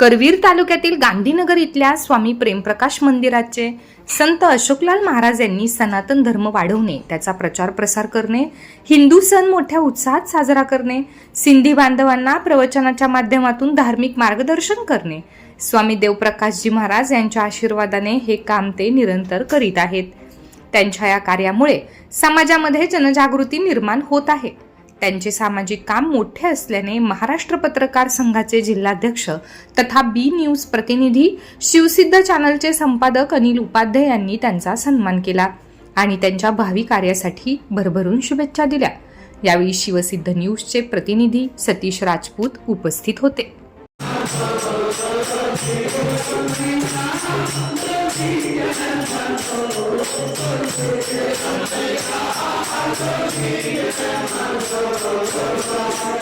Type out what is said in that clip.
करवीर तालुक्यातील गांधीनगर इथल्या स्वामी प्रेमप्रकाश मंदिराचे संत अशोकलाल महाराज यांनी सनातन धर्म वाढवणे त्याचा प्रचार प्रसार करणे हिंदू सण मोठ्या उत्साहात साजरा करणे सिंधी बांधवांना प्रवचनाच्या माध्यमातून धार्मिक मार्गदर्शन करणे. स्वामी देवप्रकाशजी महाराज यांच्या आशीर्वादाने हे काम ते निरंतर करीत आहेत. त्यांच्या या कार्यामुळे समाजामध्ये जनजागृती निर्माण होत आहे. त्यांचे सामाजिक काम मोठे असल्याने महाराष्ट्र पत्रकार संघाचे जिल्हाध्यक्ष तथा बी न्यूज प्रतिनिधी शिवसिद्ध चॅनलचे संपादक अनिल उपाध्ये यांनी त्यांचा सन्मान केला आणि त्यांच्या भावी कार्यासाठी भरभरून शुभेच्छा दिल्या. यावेळी शिवसिद्ध न्यूजचे प्रतिनिधी सतीश राजपूत उपस्थित होते. Deus.